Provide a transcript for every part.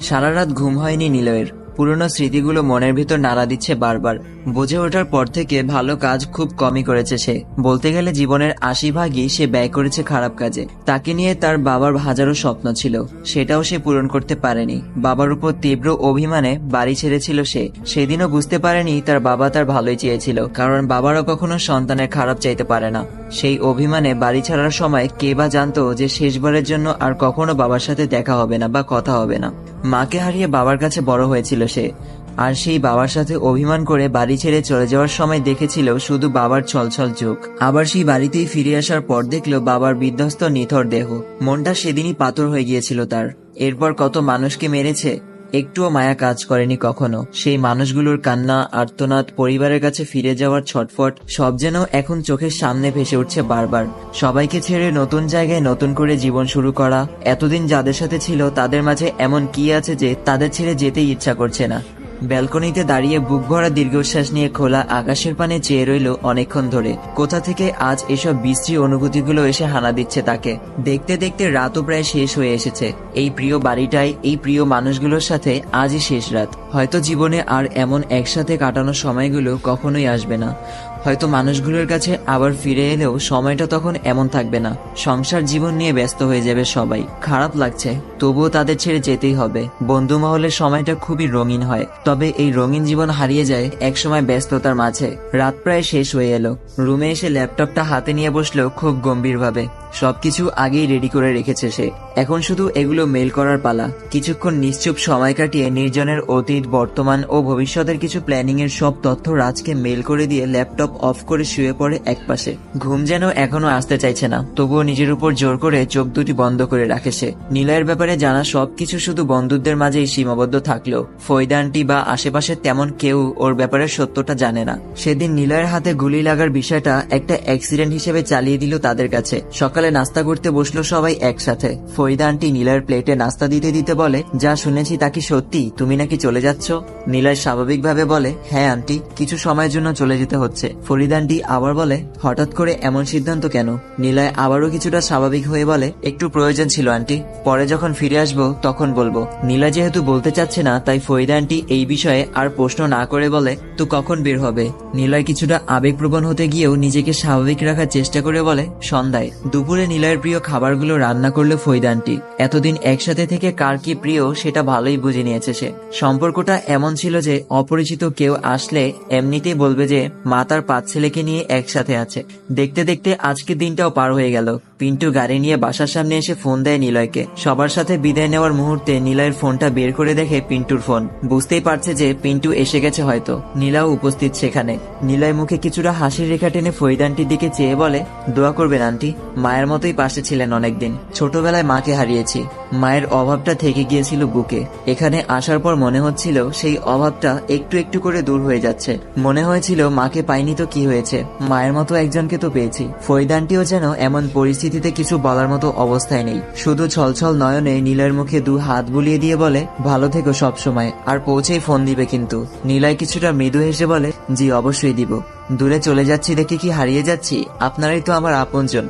সারা রাত ঘুম হয়নি নিলয়ের। পুরনো স্মৃতিগুলো মনের ভিতর নাড়া দিচ্ছে বারবার। বুঝে ওঠার পর থেকে ভালো কাজ খুব কমই করেছে সে। বলতে গেলে জীবনের আশি ভাগই সে ব্যয় করেছে খারাপ কাজে। তাকে নিয়ে তার বাবার হাজারো স্বপ্ন ছিল। সেটাও সে পূরণ করতে পারেনি। বাবার উপর তীব্র অভিমানে বাড়ি ছেড়েছিল সে। সেদিনও বুঝতে পারেনি তার বাবা তার ভালোই চেয়েছিল। কারণ বাবারও কখনো সন্তানের খারাপ চাইতে পারে না। সেই অভিমানে বাড়ি ছাড়ার সময় কে বা জানতো যে শেষবারের জন্য আর কখনো বাবার সাথে দেখা হবে না বা কথা হবে না। মাকে হারিয়ে বাবার কাছে বড় হয়েছিল সে। আর সেই বাবার সাথে অভিমান করে বাড়ি ছেড়ে চলে যাওয়ার সময় দেখেছিল শুধু বাবার ছলছল চোখ। আবার সেই বাড়িতেই ফিরে আসার পর দেখল বাবার বিধ্বস্ত নিথর দেহ। মনটা সেদিনই পাথর হয়ে গিয়েছিল তার। এরপর কত মানুষকে মেরেছে একটুও মায়া কাজ করেনি কখনো। সেই মানুষগুলোর কান্না, আর্তনাদ, পরিবারের কাছে ফিরে যাওয়ার ছটফট, সব যেন এখন চোখের সামনে ভেসে উঠছে বারবার। সবাইকে ছেড়ে নতুন জায়গায় নতুন করে জীবন শুরু করা। এতদিন যাদের সাথে ছিল, তাদের মাঝে এমন কি আছে যে তাদের ছেড়ে যেতেই ইচ্ছা করছে না। ব্যালকনিতে দাঁড়িয়ে বুক ভরা দীর্ঘশ্বাস নিয়ে খোলা আকাশের পানে চেয়ে রইল অনেকক্ষণ ধরে। কোথা থেকে আজ এসব বিশ্রী অনুভূতিগুলো এসে হানা দিচ্ছে তাকে? দেখতে দেখতে রাতও প্রায় শেষ হয়ে এসেছে। এই প্রিয় বাড়িটাই, এই প্রিয় মানুষগুলোর সাথে আজই শেষ রাত। হয়তো জীবনে আর এমন একসাথে কাটানো সময়গুলো কখনোই আসবে না। হয়তো মানুষগুলোর কাছে আবার ফিরে এলেও সময়টা তখন এমন থাকবে না। সংসার জীবন নিয়ে ব্যস্ত হয়ে যাবে সবাই। খারাপ লাগছে, তবুও তাদের ছেড়ে যেতেই হবে। বন্ধু মহলের সময়টা খুবই রঙিন হয়, তবে এই রঙিন জীবন হারিয়ে যায় একসময় ব্যস্ততার মাঝে। রাত প্রায় শেষ হয়ে এলো। রুমে এসে ল্যাপটপটা হাতে নিয়ে বসল খুব গম্ভীরভাবে। সবকিছু আগেই রেডি করে রেখেছে সে। এখন শুধু এগুলো মেল করার পালা। কিছুক্ষণ নিশ্চুপ সময় কাটিয়ে নির্জনের অতীত, বর্তমান ও ভবিষ্যতের কিছু প্ল্যানিং এর সব তথ্য রাজকে মেল করে দিয়ে ল্যাপটপ অফ করে শুয়ে পড়ে একপাশে। ঘুম যেন এখনও আসতে চাইছে না। তবুও নিজের উপর জোর করে চোখ দুটি বন্ধ করে রাখে সে। নিলয়ের ব্যাপারে জানা সবকিছু শুধু বন্ধুদের মাঝেই সীমাবদ্ধ থাকলেও ফৈদানটি বা আশেপাশে তেমন কেউ ওর ব্যাপারে সত্যটা জানে না। সেদিন নিলয়ের হাতে গুলি লাগার বিষয়টা একটা অ্যাক্সিডেন্ট হিসেবে চালিয়ে দিল তাদের কাছে। সকালে নাস্তা করতে বসল সবাই একসাথে। ফৈদানটি নীলয়ের প্লেটে নাস্তা দিতে দিতে বলে, যা শুনেছি তা কি সত্যি? তুমি নাকি চলে যাচ্ছ? নীলয় স্বাভাবিকভাবে বলে হ্যাঁ আন্টি। কিছু সময়ের জন্য চলে যেতে হচ্ছে। ফরিদা আন্টি আবার বলে, হঠাৎ করে এমন সিদ্ধান্ত কেন? নীলয় আবারও কিছুটা স্বাভাবিক হয়ে বলে, একটু প্রয়োজন ছিল আন্টি। পরে যখন ফিরে আসব, তখন বলব। নীলা যেহেতু বলতে চাচ্ছে না, তাই ফরিদা আন্টি এই বিষয়ে আর প্রশ্ন না করে বলে, তো কখন বের হবে? নীলয় কিছুটা আবেগপ্রবণ হতে গিয়েও নিজেকে স্বাভাবিক রাখার চেষ্টা করে বলে, সন্ধ্যায়। দুপুরে নীলয়ের প্রিয় খাবারগুলো রান্না করল ফৈদানটি এতদিন একসাথে থেকে কার কি প্রিয় সেটা ভালোই বুঝে নিয়েছে সে। সম্পর্কটা এমন ছিল যে, অপরিচিত কেউ আসলে এমনিতেই বলবে যে, মা তার পাঁচ ছেলেকে নিয়ে একসাথে আছে। দেখতে দেখতে আজকে দিনটাও পার হয়ে গেল। পিন্টু গাড়ি নিয়ে বাসার সামনে এসে ফোন দেয় নিলয়কে। সবার সাথে বিদায় নেওয়ার মুহূর্তে নিলয়ের ফোনটা বের করে দেখে পিন্টুর ফোন। বুঝতেই পারছে যে পিন্টু এসে গেছে হয়তো। নীলাও উপস্থিত সেখানে। নিলয় মুখে কিছুটা হাসির রেখা টেনে ফরিদানটির দিকে চেয়ে বলে, দোয়া করবেন, আন্টি। মায়ের মতোই পাশে ছিলেন অনেকদিন। ছোটবেলায় মাকে হারিয়েছি। মায়ের অভাবটা থেকে গিয়েছিল বুকে। এখানে আসার পর মনে হচ্ছিল সেই অভাবটা একটু একটু করে দূর হয়ে যাচ্ছে। মনে হয়েছিল, মাকে পাইনি তো কি হয়েছে? মায়ের মতো একজনকে তো পেয়েছি। ফরিদানটিও যেন এমন পরিস্থিতিতে কিছু বলার মতো অবস্থায় নেই। শুধু ছলছল নয়নে নীলের মুখে দু হাত বুলিয়ে দিয়ে বলে, ভালো থেকো সব সময় আর পৌঁছেই ফোন দিবে কিন্তু। নীলায় কিছুটা মৃদু হেসে বলে, জি, অবশ্যই দিব। দূরে চলে যাচ্ছি দেখে কি হারিয়ে যাচ্ছি? আপনারাই তো আমার আপনজন।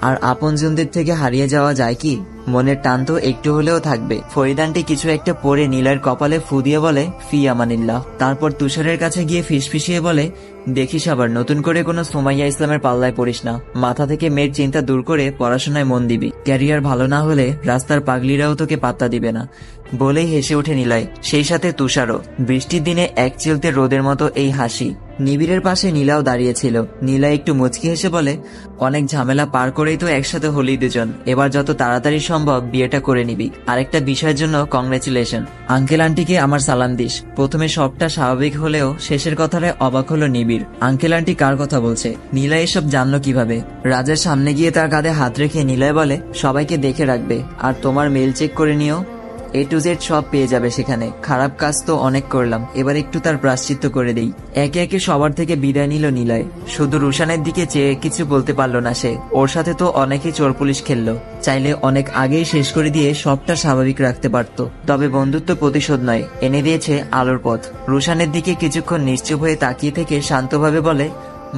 আর আপনজনদের থেকে হারিয়ে যাওয়া যায় কি? মনের টান তো একটু হলেও থাকবে। ফরিদানটি কিছু একটা পরে নীলার কপালে ফু দিয়ে বলে, ফি আমানিল্লাহ। তারপর তুষারের কাছে গিয়ে ফিসফিসিয়ে বলে, দেখিস আবার, নতুন করে কোনো সোমাইয়া ইসলামের পাল্লায় পড়িস না। মাথা থেকে মেয়ের চিন্তা দূর করে পড়াশোনায় মন দিবি। ক্যারিয়ার ভালো না হলে রাস্তার পাগলিরাও তোকে পাত্তা দিবে না। বলেই হেসে ওঠে নিলয়। সেই সাথে তুষারও। বৃষ্টির দিনে এক চিলতে রোদের মতো এই হাসি। নিবিড়ের পাশে নীলাও দাঁড়িয়েছিল। নীলা একটু মুচকি হেসে বলে, অনেক ঝামেলা পার করেই তো একসাথে হলি দুজন। এবার যত তাড়াতাড়ি সম্ভব, বিয়েটা করে নিবি। আরেকটা বিষয়ের জন্য কংগ্রেচুলেশন। আঙ্কেল আন্টিকে আমার সালাম দিস। প্রথমে সবটা স্বাভাবিক হলেও শেষের কথাটা অবাক হলো নিবিড়। আঙ্কেল আন্টি কার কথা বলছে? নীলা এসব জানলো কীভাবে? রাজার সামনে গিয়ে তার কাঁধে হাত রেখে নীলায় বলে, সবাইকে দেখে রাখবে। আর তোমার মেল চেক করে নিও। এ টু জেড সব পেয়ে যাবে সেখানে। খারাপ কাজ তো অনেক করলাম। এবার একটু তার প্রাশ্চিত্য করে দেই। একে একে সবার থেকে বিদায় নিল নিলয়। শুধু রুশানের দিকে চেয়ে কিছু বলতে পারল না সে। ওর সাথে তো অনেকেই চোর পুলিশ খেললো। চাইলে অনেক আগেই শেষ করে দিয়ে সবটা স্বাভাবিক রাখতে পারত। তবে বন্ধুত্ব প্রতিশোধ নয়, এনে দিয়েছে আলোর পথ। রুশানের দিকে কিছুক্ষণ নিশ্চুপ হয়ে তাকিয়ে থেকে শান্তভাবে বলে,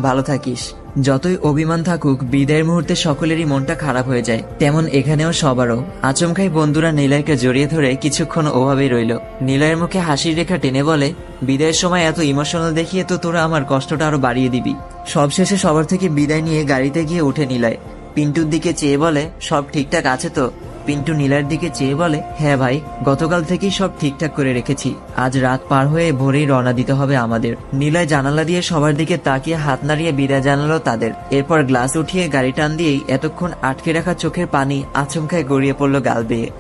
ভালো থাকিস। যতই অভিমান থাকুক, বিদায়ের মুহূর্তে সকলেরই মনটা খারাপ হয়ে যায়। তেমন এখানেও সবারও। আচমকাই বন্ধুরা নিলয়কে জড়িয়ে ধরে কিছুক্ষণ ওভাবেই রইল। নিলয়ের মুখে হাসির রেখা টেনে বলে, বিদায়ের সময় এত ইমোশনাল দেখিয়ে তো তোরা আমার কষ্টটা আরও বাড়িয়ে দিবি। সবশেষে সবার থেকে বিদায় নিয়ে গাড়িতে গিয়ে উঠে নিলয়। পিন্টুর দিকে চেয়ে বলে, সব ঠিকঠাক আছে তো? পিন্টু নীলার দিকে চেয়ে বলে হ্যাঁ ভাই, গতকাল থেকেই সব ঠিকঠাক করে রেখেছি। আজ রাত পার হয়ে ভোরেই রওনা দিতে হবে আমাদের। নীলায় জানালা দিয়ে সবার দিকে তাকিয়ে হাত নাড়িয়ে বিদায় জানালো তাদের। এরপর গ্লাস উঠিয়ে গাড়ি টান দিয়েই এতক্ষণ আটকে রাখা চোখের পানি আচমকায় গড়িয়ে পড়ল গাল বেয়ে।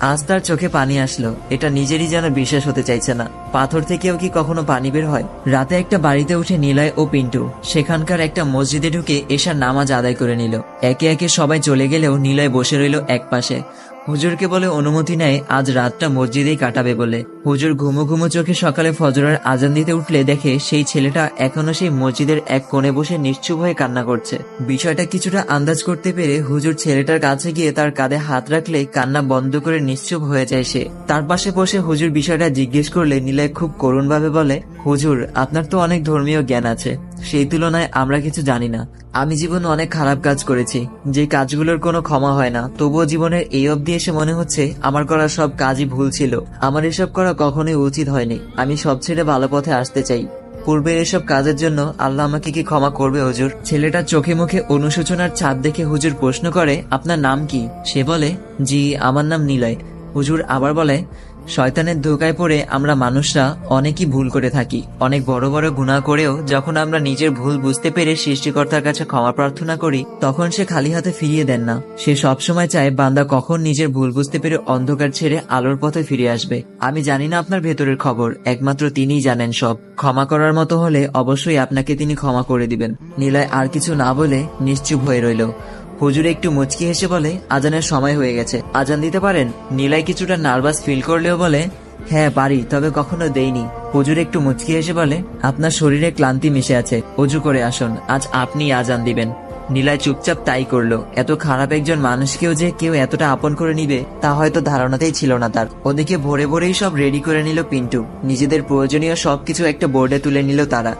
আজ তার চোখে পানি আসলো। এটা নিজেরই যেন বিশ্বাস হতে চাইছে না। পাথর থেকেও কি কখনো পানি বের হয়? রাতে একটা বাড়িতে উঠে নিলয় ও পিন্টু সেখানকার একটা মসজিদে ঢুকে এসার নামাজ আদায় করে নিল। একে একে সবাই চলে গেলেও নিলয় বসে রইল এক পাশে হুজুরকে বলে অনুমতি নেয়, আজ রাতটা মসজিদেই কাটাবে বলে। হুজুর ঘুমো ঘুমো চোখে সকালে ফজরের আজান দিতে উঠলে দেখে সেই ছেলেটা এখনও সেই মসজিদের এক কোণে বসে নিশ্চুপ হয়ে কান্না করছে। বিষয়টা কিছুটা আন্দাজ করতে পেরে হুজুর ছেলেটার কাছে গিয়ে তার কাঁধে হাত রাখলে কান্না বন্ধ করে নিশ্চুপ হয়ে যায় সে। তার পাশে বসে হুজুর বিষয়টা জিজ্ঞেস করলে নিলয় খুব করুণভাবে বলে, হুজুর, আপনার তো অনেক ধর্মীয় জ্ঞান আছে। সেই তুলনায় আমরা কিছু জানি না। আমি জীবনে অনেক খারাপ কাজ করেছি। যে কাজগুলোর কোনো ক্ষমা হয় না, তবুও জীবনের এই অবধি এসে মনে হচ্ছে আমার করা সব কাজই ভুল ছিল। আমার এসব করা কখনোই উচিত হয়নি। আমি সব ছেড়ে ভালো পথে আসতে চাই। পূর্বের এসব কাজের জন্য আল্লাহ আমাকে কি ক্ষমা করবে, হুজুর? ছেলেটা চোখে মুখে অনুশোচনার ছাপ দেখে হুজুর প্রশ্ন করে, আপনার নাম কি? সে বলে, জি, আমার নাম নিলয়। হুজুর আবার বলে শয়তানের ধোকায় পড়ে আমরা মানুষরা অনেকই ভুল করে থাকি। অনেক বড় বড় গুণা করেও যখন আমরা নিজের ভুল বুঝতে পেরে সৃষ্টিকর্তার কাছে ক্ষমা প্রার্থনা করি, তখন সে খালি হাতে ফিরিয়ে দেন না। সে সবসময় চায় বান্দা কখন নিজের ভুল বুঝতে পেরে অন্ধকার ছেড়ে আলোর পথে ফিরে আসবে। আমি জানি না আপনার ভেতরের খবর, একমাত্র তিনিই জানেন সব। ক্ষমা করার মতো হলে অবশ্যই আপনাকে তিনি ক্ষমা করে দিবেন। নীলয় আর কিছু না বলে নিশ্চুপ হয়ে রইল। হুজুর একটু মুচকি হেসে বলে, আজানের সময় হয়ে গেছে। আজান দিতে পারেন নীলাই কিছুটা নার্ভাস ফিল করলেও বলে হ্যাঁ পারি, তবে কখনো দেইনি। হুজুর একটু মুচকি হেসে বলে, আপনার শরীরে ক্লান্তি মিশে আছে অজু করে আসুন, আজ আপনি আজান দিবেন। নীলায় চুপচাপ তাই করল। এত খারাপ একজন মানুষকেও যে কেউ এতটা আপন করে নিবে, তা হয়তো ধারণাতেই ছিল না তার। ওদিকে ভোরে ভোরেই সব রেডি করে নিল পিন্টু। নিজেদের প্রয়োজনীয় সবকিছু একটা বোর্ডে তুলে নিল তারা।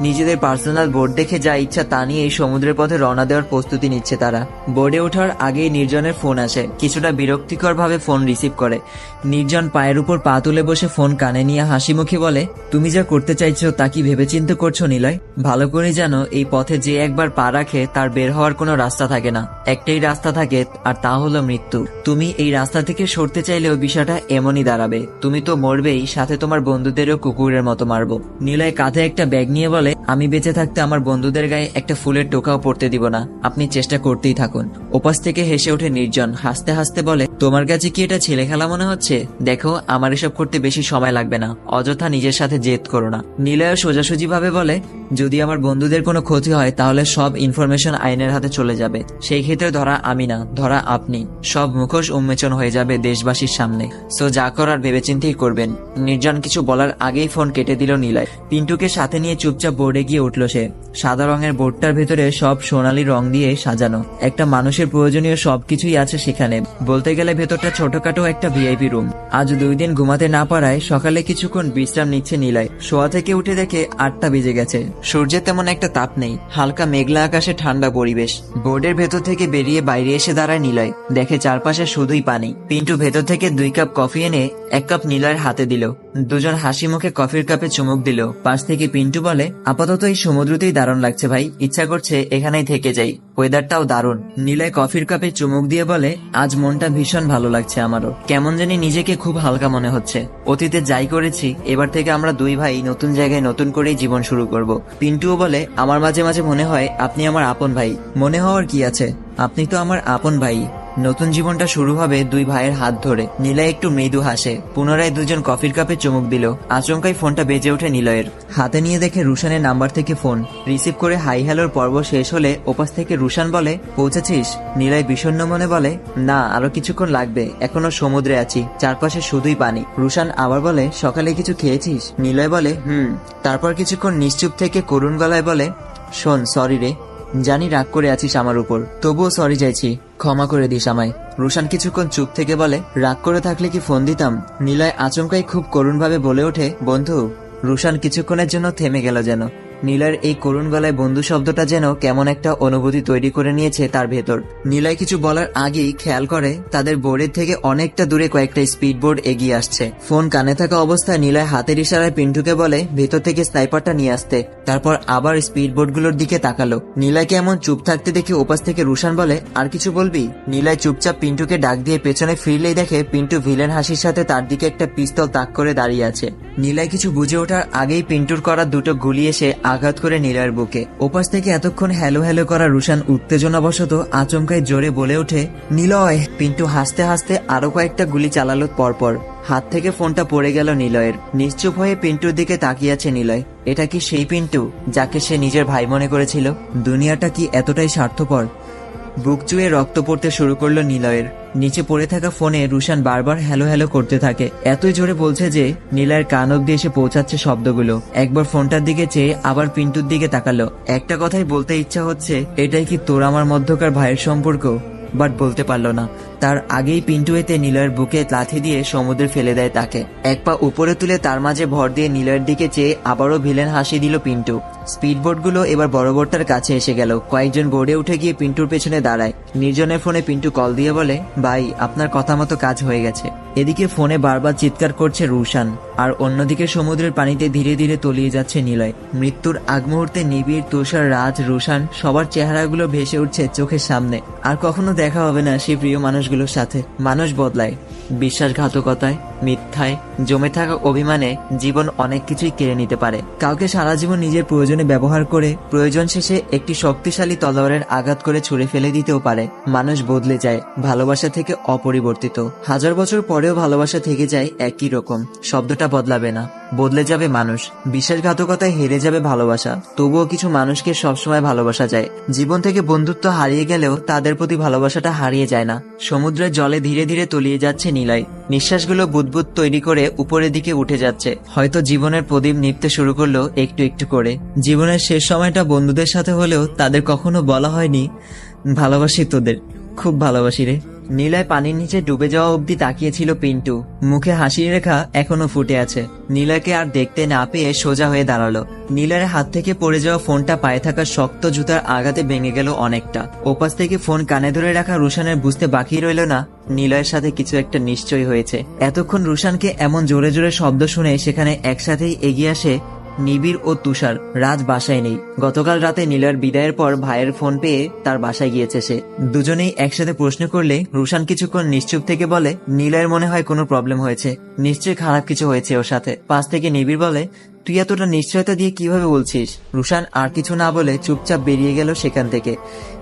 নিজেদের পার্সোনাল বোর্ড দেখে যা ইচ্ছা তা নিয়ে এই সমুদ্রের পথে রওনা দেওয়ার প্রস্তুতি নিচ্ছে তারা। বোর্ডে ওঠার আগেই নির্জনের ফোন আসে। কিছুটা বিরক্তিকর ভাবে ফোন রিসিভ করে। নির্জন পায়ের উপর পা তুলে বসে ফোন কানে নিয়ে হাসি মুখে বলে, তুমি যা করতে চাইছো তা কি ভেবেচিন্তে করছ নিলয়? ভালো করে জানো এই পথে যে একবার পা রাখে তার বের হওয়ার কোনো রাস্তা থাকে না। একটাই রাস্তা থাকে, আর তা হলো মৃত্যু। তুমি এই রাস্তা থেকে সরতে চাইলেও বিষয়টা এমনই দাঁড়াবে। তুমি তো মরবেই, সাথে তোমার বন্ধুদেরও কুকুরের মতো মারবো। নিলয় কাঁধে একটা ব্যাগ নিয়ে বলে, আমি বেঁচে থাকতে আমার বন্ধুদের গায়ে একটা ফুলের টোকাও পড়তে দিব না। আপনি চেষ্টা করতেই থাকুন। ওপাশ থেকে হেসে ওঠে নির্জন। হাসতে হাসতে বলে, তোমার কাছে কি এটা ছেলে খেলা মনে হচ্ছে? দেখো, আমার এসব করতে বেশি সময় লাগবে না। অযথা নিজের সাথে জেদ করো না। নিলয় সোজাসুজি ভাবে বলে, যদি আমার বন্ধুদের কোনো ক্ষতি হয়, তাহলে সব ইনফরমেশন আইনের হাতে চলে যাবে। সেই ক্ষেত্রে ধরা আমি না, ধরা আপনি। সব মুখোশ উন্মোচন হয়ে যাবে দেশবাসীর সামনে। সো যা করার ভেবেচিন্তেই করবেন। নির্জন কিছু বলার আগেই ফোন কেটে দিল নিলয়। পিন্টুকে সাথে নিয়ে চুপচাপ বোর্ডে গিয়ে উঠল সে। সাদা রঙের বোর্ডটার ভেতরে সব সোনালি রং দিয়ে সাজানো। একটা মানুষের প্রয়োজনীয় সবকিছুই আছে সেখানে। বলতে গেলে ভেতরটা ছোটখাটো একটা ভিআইপি রুম। আজ দুই দিন ঘুমাতে না পারায় সকালে কিছুক্ষণ বিশ্রাম নিচ্ছে নিলয়। শোয়া থেকে উঠে দেখে আটটা বেজে গেছে। সূর্যের তেমন একটা তাপ নেই। হালকা মেঘলা আকাশে ঠান্ডা পরিবেশ। বোর্ডের ভেতর থেকে বেরিয়ে বাইরে এসে দাঁড়ায় নিলয়। দেখে চারপাশে শুধুই পানি। পিন্টু ভেতর থেকে দুই কাপ কফি এনে এক কাপ নিলয়ের হাতে দিল। দুজন হাসি মুখে কফির কাপে চুমুক দিল। পাশ থেকে পিন্টু বলে, আপাতত এই সমুদ্রতেই দারুণ লাগছে ভাই। ইচ্ছা করছে এখানেই থেকে যাই। ওয়েদারটাও দারুণ। নিলয় কফির কাপে চুমুক দিয়ে বলে, আজ মনটা ভীষণ ভালো লাগছে আমারও। কেমন জানি নিজেকে খুব হালকা মনে হচ্ছে। অতীতে যাই করেছি, এবার থেকে আমরা দুই ভাই নতুন জায়গায় নতুন করেই জীবন শুরু করব। পিন্টুও বলে, আমার মাঝে মাঝে মনে হয় আপনি আমার আপন ভাই। মনে হওয়ার কি আছে? আপনি তো আমার আপন ভাই। নতুন জীবনটা শুরু হবে দুই ভাইয়ের হাত ধরে। নিলয় একটু মৃদু হাসে। পুনরায় দুজন কফির কাপে চুমুক দিল। আচমকাই ফোনটা বেজে ওঠে নিলয়ের। হাতে নিয়ে দেখে রুশানের নাম্বার থেকে ফোন। রিসিভ করে হাই হ্যালোর পর্ব শেষ হলে ওপাশ থেকে রুশান বলে, পৌঁছেছিস? নিলয় বিষণ্ণ মনে বলে, না, আরও কিছুক্ষণ লাগবে। এখনও সমুদ্রে আছি। চারপাশে শুধুই পানি। রুশান আবার বলে, সকালে কিছু খেয়েছিস? নিলয় বলে, হুম। তারপর কিছুক্ষণ নিশ্চুপ থেকে করুণ গলায় বলে, শোন, সরি রে। জানি রাগ করে আছিস আমার উপর। তবুও সরি চাইছি। ক্ষমা করে দিস আমায়। রুশান কিছুক্ষণ চুপ থেকে বলে, রাগ করে থাকলে কি ফোন দিতাম? নিলয় আচমকাই খুব করুণভাবে বলে ওঠে, বন্ধু, রুশান কিছুক্ষণের জন্য থেমে গেল যেন। নীলয়ের এই করুণ গলায় বন্ধু শব্দটা যেন কেমন একটা অনুভূতি তৈরি করে নিয়েছে তার ভেতর। নীলায় কিছু বলার আগেই খেয়াল করে, তাদের বোর্ডের থেকে অনেকটা দূরে কয়েকটা স্পিড বোর্ড এগিয়ে আসছে। ফোন কানে থাকা অবস্থায় নীলায় হাতের ইশারায় পিন্টুকে বলে, ভেতর থেকে স্নাইপারটা নিয়ে আসতে। তারপর আবার স্পিড বোর্ডগুলোর দিকে তাকালো। নীলাকে এমন চুপ থাকতে দেখে ওপাশ থেকে রুশান বলে, আর কিছু বলবি? নীলায় চুপচাপ পিন্টুকে ডাক দিয়ে পেছনে ফিরলেই দেখে পিন্টু ভিলেন হাসির সাথে তার দিকে একটা পিস্তল তাক করে দাঁড়িয়ে আছে। নীলায় কিছু বুঝে ওঠার আগেই পিন্টুর করা দুটো গুলি এসে আঘাত করে নীলার বুকে। ওপাশ থেকে এতক্ষণ হ্যালো হ্যালো করা রুশান উত্তেজনাবশত আচমকায় জোরে বলে ওঠে, নীলয়! পিন্টু হাসতে হাসতে আরও কয়েকটা গুলি চালালো পরপর। হাত থেকে ফোনটা পড়ে গেল নিলয়ের। নিশ্চুপ হয়ে পিন্টুর দিকে তাকিয়েছে নীলয়। এটা কি সেই পিন্টু, যাকে সে নিজের ভাই মনে করেছিল? দুনিয়াটা কি এতটাই স্বার্থপর? বুক চুয়ে রক্ত পড়তে শুরু করল নিলয়ের। নিচে পড়ে থাকা ফোনে রুশান বারবার হ্যালো হ্যালো করতে থাকে। এতই জোরে বলছে যে, নিলয়ের কান অব্দি এসে পৌঁছাচ্ছে শব্দগুলো। একবার ফোনটার দিকে চেয়ে আবার পিন্টুর দিকে তাকালো। একটা কথাই বলতে ইচ্ছা হচ্ছে, এটাই কি তোর আমার মধ্যকার ভাইয়ের সম্পর্ক? বাট বলতে পারল না। তার আগেই পিন্টু এতে নিলয়ের বুকে লাথি দিয়ে সমুদ্রে ফেলে দেয় তাকে। এক পা উপরে তুলে তার মাঝে ভর দিয়ে নিলয়ের দিকে চেয়ে আবারও ভিলেন হাসি দিল পিন্টু। স্পিডবোটগুলো এবার বড় বোর্ডটার কাছে এসে গেল। কয়েকজন বোর্ডে উঠে গিয়ে পিন্টুর পেছনে দাঁড়ায়। নির্জনের ফোনে পিন্টু কল দিয়ে বলে, ভাই, আপনার কথা মতো কাজ হয়ে গেছে। এদিকে ফোনে বারবার চিৎকার করছে রুশান, আর অন্যদিকে সমুদ্রের পানিতে ধীরে ধীরে তলিয়ে যাচ্ছে নিলয়। মৃত্যুর আগ মুহূর্তে নিবিড়, তুষার রাজ রুশান সবার চেহারাগুলো ভেসে উঠছে চোখের সামনে। আর কখনো দেখা হবে না সেই প্রিয় মানুষগুলোর সাথে মানুষ বদলায় বিশ্বাসঘাতকতায় মিথ্যায় জমে থাকা অভিমানে জীবন অনেক কিছুই কেড়ে নিতে পারে। কাউকে সারা জীবন নিজের প্রয়োজনে ব্যবহার করে প্রয়োজন শেষে একটি শক্তিশালী তলোয়ারের আঘাত করে ছুড়ে ফেলে দিতেও পারে। মানুষ বদলে যায়, ভালোবাসা থেকে অপরিবর্তিত। হাজার বছর পরেও ভালোবাসা থেকে যায় একই রকম, শব্দটা বদলাবে না। বদলে যাবে মানুষ, বিশ্বাসঘাতকতায় হেরে যাবে ভালোবাসা। তবুও কিছু মানুষকে সবসময় ভালোবাসা যায়। জীবন থেকে বন্ধুত্ব হারিয়ে গেলেও তাদের প্রতি ভালোবাসাটা হারিয়ে যায় না। সমুদ্রের জলে ধীরে ধীরে তলিয়ে যাচ্ছে নীলয়। নিঃশ্বাসগুলো বুদবুদ তৈরি করে উপরের দিকে উঠে যাচ্ছে। হয়তো জীবনের প্রদীপ নিপতে শুরু করল একটু একটু করে। জীবনের শেষ সময়টা বন্ধুদের সাথে হলেও তাদের কখনো বলা হয়নি, ভালোবাসি তোদের। খুব ভালোবাসি রে। নীলায় পানির নিচে ডুবে যাওয়া অবধি তাকিয়েছিল পিন্টু। মুখে হাসির রেখা এখনও ফুটে আছে। নীলয়কে আর দেখতে না পেয়ে সোজা হয়ে দাঁড়াল। নীলয়ের হাত থেকে পড়ে যাওয়া ফোনটা পায়ে থাকা শক্ত জুতার আঘাতে ভেঙে গেল অনেকটা। ওপাশ থেকে ফোন কানে ধরে রাখা রুশানের বুঝতে বাকি রইল না নিলয়ের সাথে কিছু একটা নিশ্চয় হয়েছে। এতক্ষণ রুশানকে এমন জোরে জোরে শব্দ শুনে সেখানে একসাথেই এগিয়ে আসে নিবিড় ও তুষার রাজ বাসায় নেই। গতকাল রাতে নীলয়ের বিদায়ের পর ভাইয়ের ফোন পেয়ে তার বাসায় গিয়েছে সে। দুজনেই একসাথে প্রশ্ন করলে রুশান কিছুক্ষণ নিশ্চুপ থেকে বলে নীলয়ের মনে হয় কোনো প্রবলেম হয়েছে। নিশ্চয়ই খারাপ কিছু হয়েছে ওর সাথে। পাশ থেকে নিবিড় বলে, তুই এতটা নিশ্চয়তা দিয়ে কীভাবে বলছিস? রুশান আর কিছু না বলে চুপচাপ বেরিয়ে গেল সেখান থেকে।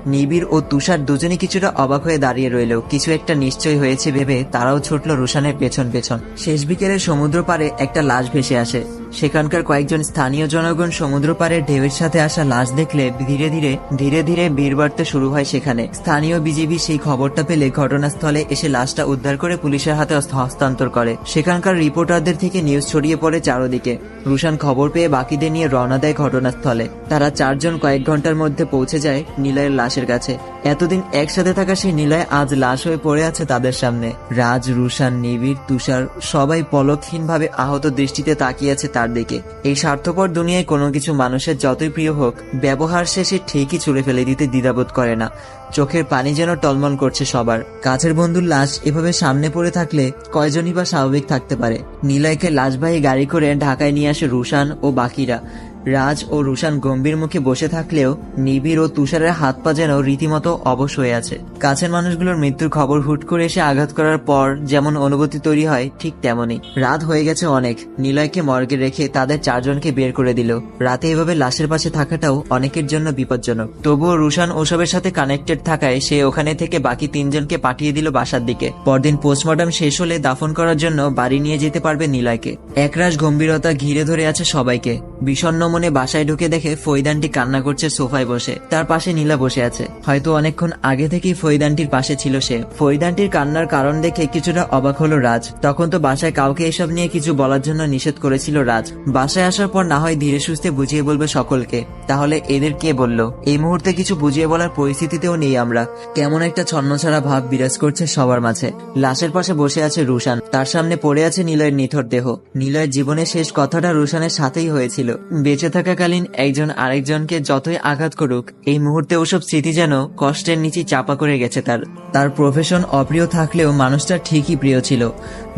নিবিড় ও তুষার দুজনে কিছুটা অবাক হয়ে দাঁড়িয়ে রইল। কিছু একটা নিশ্চয় হয়েছে ভেবে তারাও ছুটল রুশানের পেছন পেছন। শেষ বিকেলে সমুদ্র পারে একটা লাশ ভেসে আসে। সেখানকার কয়েকজন স্থানীয় জনগণ সমুদ্র পাড়ের ঢেউয়ের সাথে আসা লাশ দেখলে ধীরে ধীরে ধীরে ধীরে ভিড় বাড়তে শুরু হয় সেখানে। স্থানীয় বিজিবি সেই খবরটা পেলে ঘটনাস্থলে এসে লাশটা উদ্ধার করে পুলিশের হাতে হস্তান্তর করে। সেখানকার রিপোর্টারদের থেকে নিউজ ছড়িয়ে পড়ে চারদিকে। রুশান খবর পেয়ে বাকিদের নিয়ে রওনা দেয় ঘটনাস্থলে। তারা চারজন কয়েক ঘণ্টার মধ্যে পৌঁছে যায় নিলয়ের লাশের কাছে। এতদিন একসাথে থাকা সেই নিলয় আজ লাশ হয়ে পড়ে আছে তাদের সামনে। রাজ, রুশান, নিবিড়, তুষার সবাই পলকহীনভাবে আহত দৃষ্টিতে তাকিয়ে আছে তার দিকে এই স্বার্থপর দুনিয়ায় কোনো কিছু মানুষের যতই প্রিয় হোক, ব্যবহার শেষে ঠিকই ছুড়ে ফেলে দিতে দ্বিধাবোধ করে না। চোখের পানি যেন টলমল করছে সবার। কাছের বন্ধুর লাশ এভাবে সামনে পড়ে থাকলে কয়জনই বা স্বাভাবিক থাকতে পারে? নিলয়কে লাশবাহী গাড়ি করে ঢাকায় নিয়ে আসে রুশান ও বাকিরা। রাজ ও রুশান গম্ভীর মুখে বসে থাকলেও নিবিড় ও তুষারের হাত পা যেন রীতিমতো অবশ হয়ে আছে। কাছের মানুষগুলোর মৃত্যুর খবর হুট করে এসে আঘাত করার পর যেমন অনুভূতি তৈরি হয়, ঠিক তেমনই। রাত হয়ে গেছে অনেক। নিলয়কে মর্গে রেখে তাদের চারজনকে বের করে দিল। রাতে এভাবে লাশের পাশে থাকাটাও অনেকের জন্য বিপজ্জনক। তবুও রুশান ওসবের সাথে কানেক্টেড থাকায় সে ওখানে থেকে বাকি তিনজনকে পাঠিয়ে দিল বাসার দিকে। পরদিন পোস্টমর্টম শেষ হলে দাফন করার জন্য বাড়ি নিয়ে যেতে পারবে নিলয়কে। একরাশ গম্ভীরতা ঘিরে ধরে আছে সবাইকে। বিষণ্ণ মনে বাসায় ঢুকে দেখে ফৈদানটি কান্না করছে সোফায় বসে। তার পাশে নীলা বসে আছে। হয়তো অনেকক্ষণ আগে থেকেই ফৈদানটির পাশে ছিল সে। ফৈদানটির কান্নার কারণ দেখে কিছুটা অবাক হলো রাজ। তখন তো বাসায় কাউকে এসব নিয়ে কিছু বলার জন্য নিষেধ করেছিল রাজ। বাসায় আসার পর না হয় ধীরে সুস্থে বুঝিয়ে বলবে সকলকে। তাহলে এদের কে বলল? এই মুহূর্তে কিছু বুঝিয়ে বলার পরিস্থিতিতেও নেই আমরা। কেমন একটা ছন্নছাড়া ভাব বিরাজ করছে সবার মাঝে। লাশের পাশে বসে আছে রুশান। তার সামনে পড়ে আছে নিলয়ের নিথর দেহ। নিলয়ের জীবনের শেষ কথাটা রুশানের সাথেই হয়েছিল। বেঁচে থাকাকালীন একজন আরেকজনকে যতই আঘাত করুক, এই মুহূর্তে ওসব স্মৃতি যেন কষ্টের নিচে চাপা করে গেছে তার। তার প্রফেশন অপ্রিয় থাকলেও মানুষটা ঠিকই প্রিয় ছিল।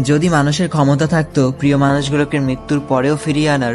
যদি মানুষের ক্ষমতা থাকতো, প্রিয় মানুষগুলোকে মৃত্যুর পরেও ফিরিয়ে আনার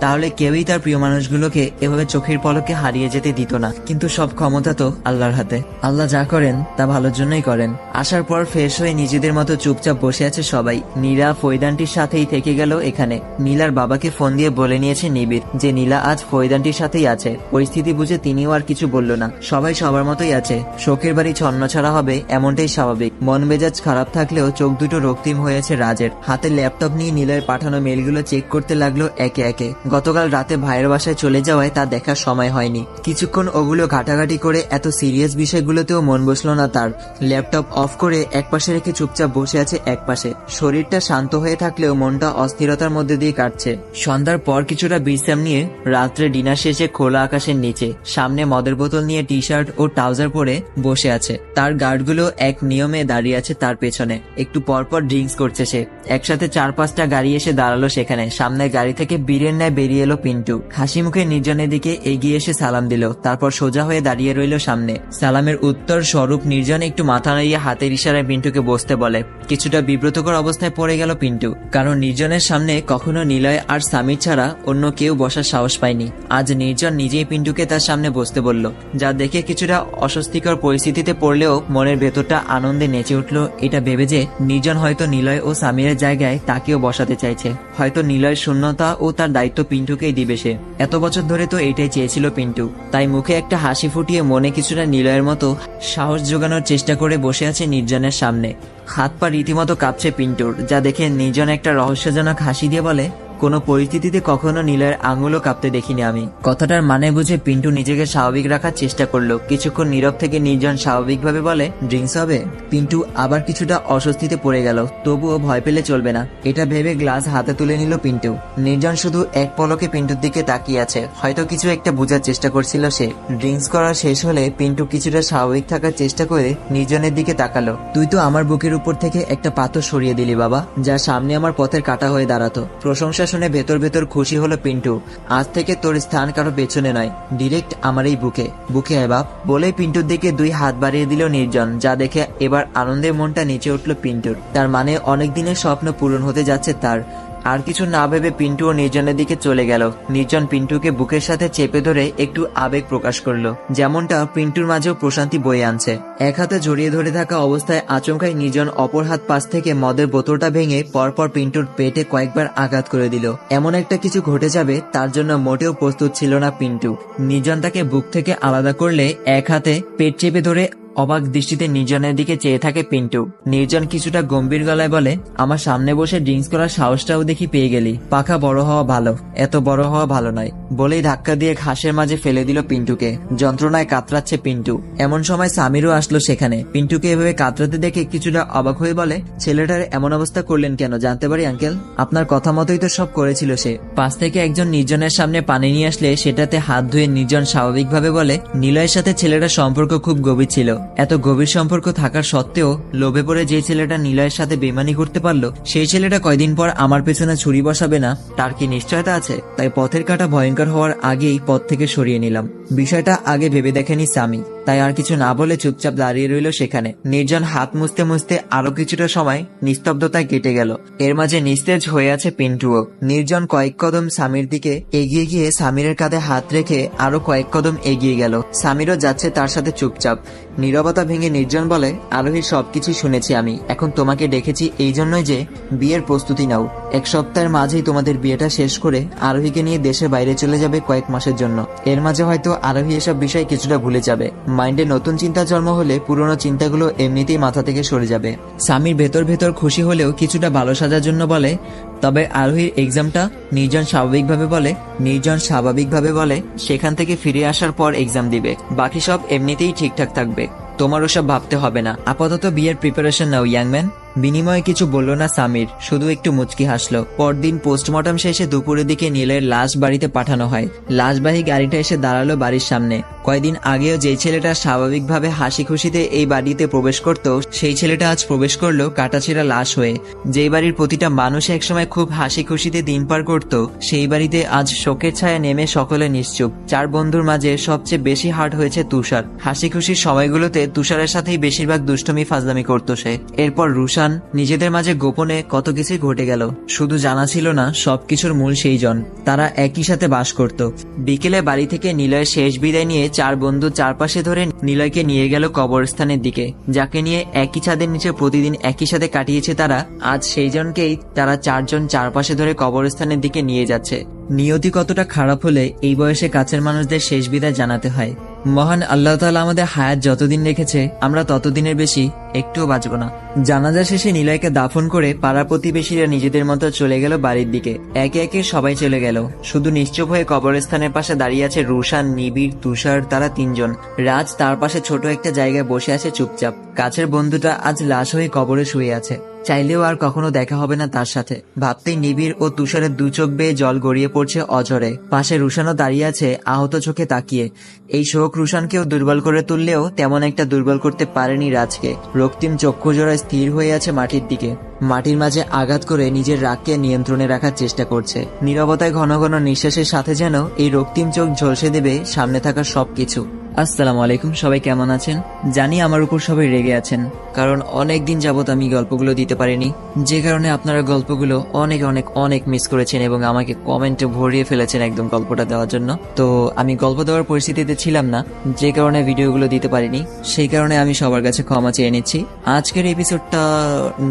তাহলে কেউই তার প্রিয় মানুষগুলোকে এভাবে চোখের পলকে হারিয়ে যেতে দিত না। কিন্তু সব ক্ষমতা তো আল্লাহর হাতে। আল্লাহ যা করেন, তা ভালোর জন্যই করেন। আসার পর ফ্রেশ হয়ে নিজেদের মতো চুপচাপ বসে আছে সবাই। নীলা ফৈদানটির সাথেই থেকে গেল এখানে। নীলার বাবাকে ফোন দিয়ে বলে নিয়েছে নিবিড় যে নীলা আজ ফৈদানটির সাথেই আছে। পরিস্থিতি বুঝে তিনিও আর কিছু বলল না। সবাই সবার মতোই আছে। শোকের বাড়ি ছন্ন ছাড়া হবে এমনটাই স্বাভাবিক। মন মেজাজ খারাপ থাকলেও চোখ দুটো রক্তিম হয়েছে রাজের। হাতে ল্যাপটপ নিয়ে নীলের পাঠানো মেলগুলো চেক করতে লাগল একে একে। গতকাল রাতে ভাইয়ের বাসায় চলে যাওয়ায় তা দেখার সময় হয়নি। কিছুক্ষণ ওগুলো ঘাটাঘাটি করে এত সিরিয়াস বিষয়গুলোতেও মন বসল না তার। ল্যাপটপ অফ করে একপাশে রেখে চুপচাপ বসে আছে একপাশে। শরীরটা শান্ত হয়ে থাকলেও মনটা অস্থিরতার মধ্যে দিয়ে কাটছে। সন্ধ্যার পর কিছুটা বিশ্রাম নিয়ে রাত্রে ডিনার শেষে খোলা আকাশের নিচে, সামনে মদের বোতল নিয়ে টি শার্ট ও ট্রাউজার পরে বসে আছে। তার গার্ডগুলো এক নিয়মে দাঁড়িয়ে আছে তার পেছনে। একটু পরপর ড্রিঙ্কস করছে সে। একসাথে চার পাঁচটা গাড়ি এসে দাঁড়াল সেখানে। সামনের গাড়ি থেকে বীরের ন্যায় বেরিয়ে এলো পিন্টু। হাসি মুখে নির্জনের দিকে এগিয়ে এসে সালাম দিল। তারপর সোজা হয়ে দাঁড়িয়ে রইল সামনে। সালামের উত্তর স্বরূপ নির্জন একটু মাথা নাড়িয়ে হাতের ইশারায় পিন্টুকে বসতে বলে। কিছুটা বিব্রতকর অবস্থায় পড়ে গেল পিন্টু। কারণ নির্জনের সামনে কখনো নিলয় আর স্বামীর ছাড়া অন্য কেউ বসার সাহস পায়নি। আজ নির্জন নিজেই পিন্টুকে তার সামনে বসতে বলল, যা দেখে কিছুটা অস্বস্তিকর পরিস্থিতিতে পড়লেও মনের ভেতরটা আনন্দে নেচে উঠল। এটা ভেবে যে নির্জন হয়তো নিলয় ও সামিরের জায়গায় তাকেও বসাতে চাইছে। হয়তো নিলয়ের শূন্যতা ও তার দায়িত্ব পিন্টুকেই দিবে সে। এত বছর ধরে তো এটাই চেয়েছিল পিন্টু। তাই মুখে একটা হাসি ফুটিয়ে মনে কিছুটা নিলয়ের মতো সাহস জোগানোর চেষ্টা করে বসে আছে নির্জনের সামনে। হাত পা রীতিমতো কাঁপছে পিন্টুর, যা দেখে নির্জন একটা রহস্যজনক হাসি দিয়ে বলে কোনো পরিস্থিতিতে কখনো নীলের আঙুলও কাঁপতে দেখিনি আমি। কথাটার মানে বুঝে পিন্টু নিজেকে স্বাভাবিক রাখার চেষ্টা করল। কিছুক্ষণ নীরব থেকে নির্জন স্বাভাবিকভাবে বলে, ড্রিঙ্কস হবে? পিন্টু আবার কিছুটা অস্বস্তিতে পড়ে গেল। তবুও ভয় পেলে চলবে না। এটা ভেবে গ্লাস হাতে তুলে নিল পিন্টু। নির্জন শুধু এক পলকে পিন্টুর দিকে তাকিয়ে আছে। হয়তো কিছু একটা বোঝার চেষ্টা করছিল সে। ড্রিঙ্কস করা শেষ হলে পিন্টু কিছুটা স্বাভাবিক থাকার চেষ্টা করে নির্জনের দিকে তাকালো। তুই তো আমার বুকের উপর থেকে একটা পাথর সরিয়ে দিলি বাবা, যা সামনে আমার পথের কাটা হয়ে দাঁড়াতো। প্রশংসা শুনে ভেতর ভেতর খুশি হলো পিন্টু। আজ থেকে তোর স্থান কারও পেছনে নয়। ডিরেক্ট আমার এই বুকে। বুকে আয় বাপ বলেই পিন্টুর দিকে দুই হাত বাড়িয়ে দিল নির্জন, যা দেখে এবার আনন্দের মনটা নিচে উঠল পিন্টুর। তার মানে অনেকদিনের স্বপ্ন পূরণ হতে যাচ্ছে তার। আর কিছু না ভেবে পিন্টু ও নির্জনের দিকে চলে গেল। নির্জন পিন্টুকে বুকের সাথে চেপে ধরে একটু আবেগ প্রকাশ করল। যেমনটা পিন্টুর মাঝেও প্রশান্তি বয়ে আনছে। এক হাতে জড়িয়ে ধরে থাকা অবস্থায় আচমকাই নির্জন অপর হাত পাশ থেকে মদের বোতলটা ভেঙে পরপর পিন্টুর পেটে কয়েকবার আঘাত করে দিল। এমন একটা কিছু ঘটে যাবে, তার জন্য মোটেও প্রস্তুত ছিল না পিন্টু। নির্জন তাকে বুক থেকে আলাদা করলে এক হাতে পেট চেপে ধরে অবাক দৃষ্টিতে নির্জনের দিকে চেয়ে থাকে পিন্টু। নির্জন কিছুটা গম্ভীর গলায় বলে, আমার সামনে বসে ড্রিঙ্কস করার সাহসটাও দেখি পেয়ে গেলি। পাখা বড় হওয়া ভালো, এত বড় হওয়া ভালো নয়। বলেই ধাক্কা দিয়ে ঘাসের মাঝে ফেলে দিল পিন্টুকে। যন্ত্রণায় কাতরাচ্ছে পিন্টু। এমন সময় সামিরও আসলো সেখানে। পিন্টুকে এভাবে কাতরাতে দেখে কিছুটা অবাক হয়ে বলে, ছেলেটার এমন অবস্থা করলেন কেন? জানতে পারি, আঙ্কেল? আপনার কথা মতোই তো সব করেছিল সে। পাশ থেকে একজন নির্জনের সামনে পানি নিয়ে আসলে সেটাতে হাত ধুয়ে নির্জন স্বাভাবিকভাবে বলে, নিলয়ের সাথে ছেলেটার সম্পর্ক খুব গভীর ছিল। এত গভীর সম্পর্ক থাকার সত্ত্বেও লোভে পড়ে যে ছেলেটা নিলয়ের সাথে বেমানি করতে পারল, সেই ছেলেটা কয়দিন পর আমার পেছনে ছুরি বসাবে না? তার কি নিশ্চয়তা আছে? তাই পথের কাটা ভয়ঙ্কর হওয়ার আগেই পথ থেকে সরিয়ে নিলাম। বিষয়টা আগে ভেবে দেখেনি স্বামী তাই আর কিছু না বলে চুপচাপ দাঁড়িয়ে রইল সেখানে। নির্জন হাত মুছতে মুছতে আরও কিছুটা সময় নিস্তব্ধতায় কেটে গেল। এর মাঝে নিস্তেজ হয়ে আছে পিন্টুও। নির্জন কয়েক কদম স্বামীর দিকে এগিয়ে গিয়ে স্বামীরের কাঁধে হাত রেখে আরও কয়েক কদম এগিয়ে গেল। স্বামীরও যাচ্ছে তার সাথে চুপচাপ। নীরবতা ভেঙে নির্জন বলে, আরোহীর সবকিছু শুনেছি আমি। এখন তোমাকে ডেকেছি এই জন্যই যে বিয়ের প্রস্তুতি নাও। এক সপ্তাহের মাঝেই তোমাদের বিয়েটা শেষ করে আরোহীকে নিয়ে দেশের বাইরে চলে যাবে কয়েক মাসের জন্য। এর মাঝে হয়তো আরোহী এসব বিষয় কিছুটা ভুলে যাবে। মাইন্ডে নতুন চিন্তা জন্ম হলে পুরনো চিন্তাগুলো এমনিতেই মাথা থেকে সরে যাবে। স্বামীর ভেতর ভেতর খুশি হলেও কিছুটা ভালো সাজার জন্য বলে, তবে আরোহীর এক্সামটা নির্জন স্বাভাবিকভাবে বলে, নির্জন স্বাভাবিকভাবে বলে, সেখান থেকে ফিরে আসার পর এক্সাম দিবে। বাকি সব এমনিতেই ঠিকঠাক থাকবে। তোমার ওসব ভাবতে হবে না। আপাতত বিয়ের প্রিপারেশন নাও ইয়াংম্যান বিনিময়ে কিছু বলল না সামির, শুধু একটু মুচকি হাসলো। পরদিন পোস্টমর্টম শেষে দুপুরের দিকে নীলের লাশ বাড়িতে পাঠানো হয়। লাশবাহী গাড়িটা এসে দাঁড়াল বাড়ির সামনে। কয়েকদিন আগেও যেই ছেলেটা স্বাভাবিকভাবে হাসি খুশিতে এই বাড়িতে প্রবেশ করত, সেই ছেলেটা আজ প্রবেশ করল কাটাছেড়া লাশ হয়ে। যেই বাড়ির প্রতিটা মানুষ একসময় খুব হাসি খুশিতে দিন পার করত, সেই বাড়িতে আজ শোকের ছায়া নেমে সকলে নিশ্চুপ। চার বন্ধুর মাঝে সবচেয়ে বেশি হার্ট হয়েছে তুষার। হাসি খুশির সময়গুলোতে তুষারের সাথেই বেশিরভাগ দুষ্টমি ফাজলামি করতো সে। এরপর রুশান নিজেদের মাঝে গোপনে কত কিছু ঘটে গেল। শুধু জানা ছিল না, সবকিছুর মূল সেই জন তারা একই সাথে বাস করত। বিকেলে বাড়ি থেকে নিলয়ের শেষ বিদায় নিয়ে চার বন্ধু চারপাশে ধরে নিলয়কে নিয়ে গেল কবরস্থানের দিকে। যাকে নিয়ে একই ছাদের নিচে প্রতিদিন একই সাথে কাটিয়েছে তারা, আজ সেই জনকেই তারা চারজন চারপাশে ধরে কবরস্থানের দিকে নিয়ে যাচ্ছে। নিয়তি কতটা খারাপ হলে এই বয়সে কাছের মানুষদের শেষ বিদায় জানাতে হয়। মহান আল্লাহ তাআলা আমাদের হায়াত যতদিন রেখেছে, আমরা ততদিনের বেশি একটুও বাঁচব না। জানাজা শেষে নিলয়কে দাফন করে পাড়া প্রতিবেশীরা নিজেদের মতো চলে গেল বাড়ির দিকে। একে একে সবাই চলে গেল। শুধু নিশ্চুপ হয়ে কবরস্থানের পাশে দাঁড়িয়ে আছে রুশান, নিবিড়, তুষার, তারা তিনজন। রাজ তার পাশে ছোট একটা জায়গায় বসে আছে চুপচাপ। কাছের বন্ধুটা আজ লাশ হয়ে কবরে শুয়ে আছে। চাইলেও আর কখনো দেখা হবে না তার সাথে। ভাবতেই নিবিড় ও তুষারের দু চোখ বেয়ে জল গড়িয়ে পড়ছে অজরে পাশে রুশানও দাঁড়িয়ে আছে আহত চোখে তাকিয়ে। এই শোক রুশানকেও দুর্বল করে তুললেও তেমন একটা দুর্বল করতে পারেনি রাজকে। রক্তিম চক্ষু জোড়ায় স্থির হয়ে আছে মাটির দিকে। মাটির মাঝে আঘাত করে নিজের রাগকে নিয়ন্ত্রণে রাখার চেষ্টা করছে। নীরবতায় ঘন ঘন নিঃশ্বাসের সাথে যেন এই রক্তিম চোখ ঝলসে দেবে সামনে থাকা সবকিছু। আসসালামু আলাইকুম, সবাই কেমন আছেন? জানি আমার উপর সবাই রেগে আছেন, কারণ অনেক দিন যাবত আমি গল্পগুলো দিতে পারিনি। যে কারণে আপনারা গল্পগুলো অনেক অনেক অনেক মিস করেছেন এবং আমাকে কমেন্টে ভরিয়ে ফেলেছেন একদম গল্পটা দেওয়ার জন্য। তো আমি গল্প দেওয়ার পরিস্থিতিতে ছিলাম না, যে কারণে ভিডিওগুলো দিতে পারিনি, সেই কারণে আমি সবার কাছে ক্ষমা চেয়ে নিচ্ছি। আজকের এপিসোডটা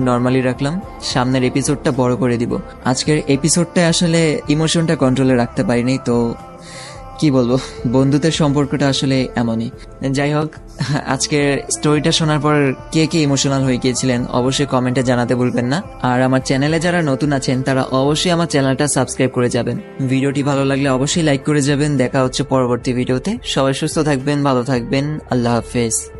নর্মালি রাখলাম, সামনের এপিসোডটা বড় করে দিব। আজকের এপিসোডটা আসলে ইমোশনটা কন্ট্রোলে রাখতে পারিনি, তো কি বলব, বন্ধুদের সম্পর্কটা আসলে এমনই। যাই হোক, আজকের স্টোরিটা শোনার পর কে কে ইমোশনাল হয়ে গিয়েছিলেন অবশ্যই কমেন্টে জানাতে ভুলবেন না। আর আমার চ্যানেলে যারা নতুন আছেন, তারা অবশ্যই আমার চ্যানেলটা সাবস্ক্রাইব করে যাবেন। ভিডিওটি ভালো লাগলে অবশ্যই লাইক করে যাবেন। দেখা হচ্ছে পরবর্তী ভিডিওতে। সবাই সুস্থ থাকবেন, ভালো থাকবেন। আল্লাহ হাফেজ।